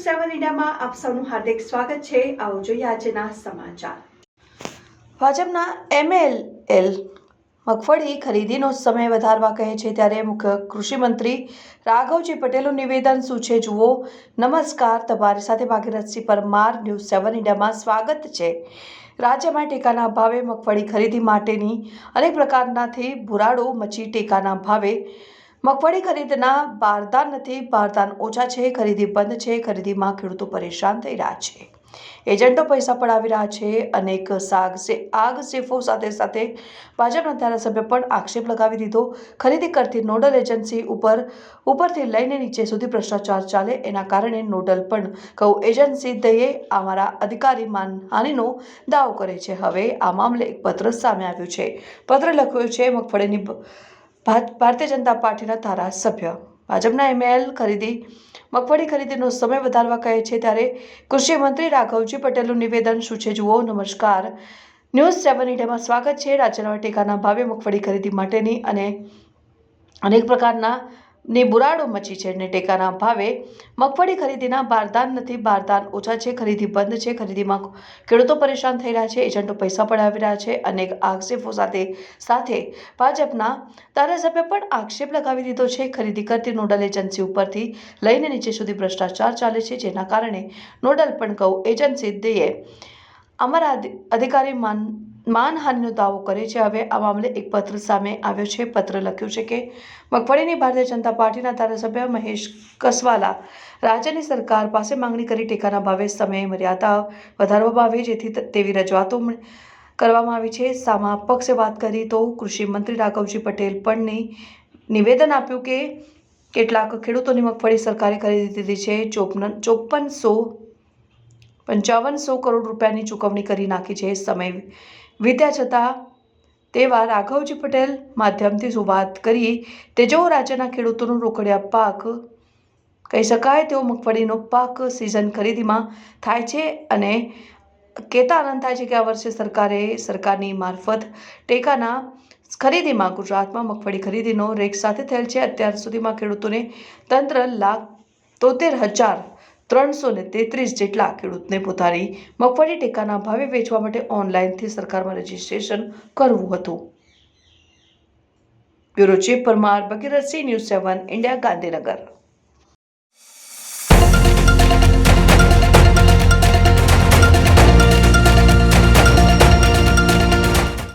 ન્યૂઝમાં આપ સૌનું હાર્દિક સ્વાગત છે. આવો જોઈએ આજના સમાચાર. ભાજપના એમએલએલ મગફળી ખરીદીનો સમય વધારવા કહે છે ત્યારે મુખ્ય કૃષિમંત્રી રાઘવજી પટેલનું નિવેદન શું છે જુઓ, નમસ્કાર, તમારી સાથે ભાગીરથસિંહ પરમાર, ન્યૂઝ સેવન ઇન્ડિયામાં સ્વાગત છે. રાજ્યમાં ટેકાના ભાવે મગફળી ખરીદી માટેની અનેક પ્રકારનાથી ભુરાડો મચી ટેકાના ભાવે મગફળી ખરીદના બારદાન નથી, બારદાન ઓછા છે, ખરીદી બંધ છે, ખરીદીમાં ખેડૂતો પરેશાન થઈ રહ્યા છે. એજન્ટો પૈસા પડાવી રહ્યા છે, અનેક સાગ સે, આગ સેફો સાથે સાથે ભાજપના ધારાસભ્ય પણ આક્ષેપ લગાવી દીધો. ખરીદી કરતી નોડલ એજન્સી ઉપર, ઉપરથી લઈને નીચે સુધી ભ્રષ્ટાચાર ચાલે, એના કારણે નોડલ પણ કહું, એજન્સી દઈએ, અમારા અધિકારી માનહાનિનો દાવો કરે છે. હવે આ મામલે એક પત્ર સામે આવ્યું છે. પત્ર લખ્યું છે, મગફળીની ભારતીય જનતા પાર્ટીના ધારાસભ્ય. ભાજપના એમએલ ખરીદી, મગફળી ખરીદીનો સમય વધારવા કહે છે ત્યારે કૃષિ મંત્રી રાઘવજી પટેલનું નિવેદન શું છે જુઓ, નમસ્કાર. ન્યૂઝ સેવન ઇન્ડિયામાં સ્વાગત છે. રાજ્યના ટેકાના ભાવે મગફળી ખરીદી માટેની અને અનેક પ્રકારના ની બુરાડો મચી છે. અને ટેકાના ભાવે મગફળી ખરીદીના બારદાન નથી. બારદાન ઓછા છે. ખરીદી બંધ છે. ખરીદીમાં ખેડૂતો પરેશાન થઈ રહ્યા છે. એજન્ટો પૈસા પડાવી રહ્યા છે. અનેક આક્ષેપો સાથે સાથે ભાજપના ધારાસભ્ય પણ આક્ષેપ લગાવી દીધો છે. ખરીદી કરતી નોડલ એજન્સી ઉપરથી લઈને નીચે સુધી ભ્રષ્ટાચાર ચાલે છે. જેના કારણે નોડલ પણ કહું એજન્સી દઈએ અમારા અધિ- અધિકારી માન માનહાનિનો દાવો કરે છે. હવે આ મામલે એક પત્ર સામે આવ્યો છે. પત્ર લખ્યું છે કે મગફળીની ભારતીય જનતા પાર્ટીના ધારાસભ્ય મહેશ કસવાલા રાજ્યની સરકાર પાસે માંગણી કરી ટેકાના ભાવે સમય મર્યાદા વધારવામાં આવે જેથી તેવી રજૂઆતો કરવામાં આવી છે. સામા પક્ષે વાત કરી તો કૃષિ મંત્રી રાઘવજી પટેલ પણ નિવેદન આપ્યું કે કેટલાક ખેડૂતોની મગફળી સરકારે ખરીદી દીધી છે. ચોપન, ચોપનસો, પંચાવનસો કરોડ રૂપિયાની ચૂકવણી કરી નાખી છે. સમય વીત્યા છતાં તેવા રાઘવજી પટેલ માધ્યમથી શું વાત કરી? તે જો રાજ્યના ખેડૂતોનો રોકડિયા પાક. કહી શકાય તેવો મગફળીનો પાક સિઝન ખરીદીમાં થાય છે અને કહેતા આનંદ થાય છે કે આ વર્ષે સરકારે સરકારની મારફત ટેકાના ખરીદીમાં ગુજરાતમાં મગફળી ખરીદીનો રેક સાથે થયેલ છે. અત્યાર સુધીમાં ખેડૂતોને તંત્ર લાખ તોતેર હજાર ત્રણસો ને તેત્રીસ જેટલા ખેડૂતને પોતાની મગફળી ટેકાના ભાવે વેચવા માટે ઓનલાઈનથી સરકારમાં રજીસ્ટ્રેશન કરવું હતું. Bureau chief Parmar Bhagirathsinh news seven, India, Gandhinagar.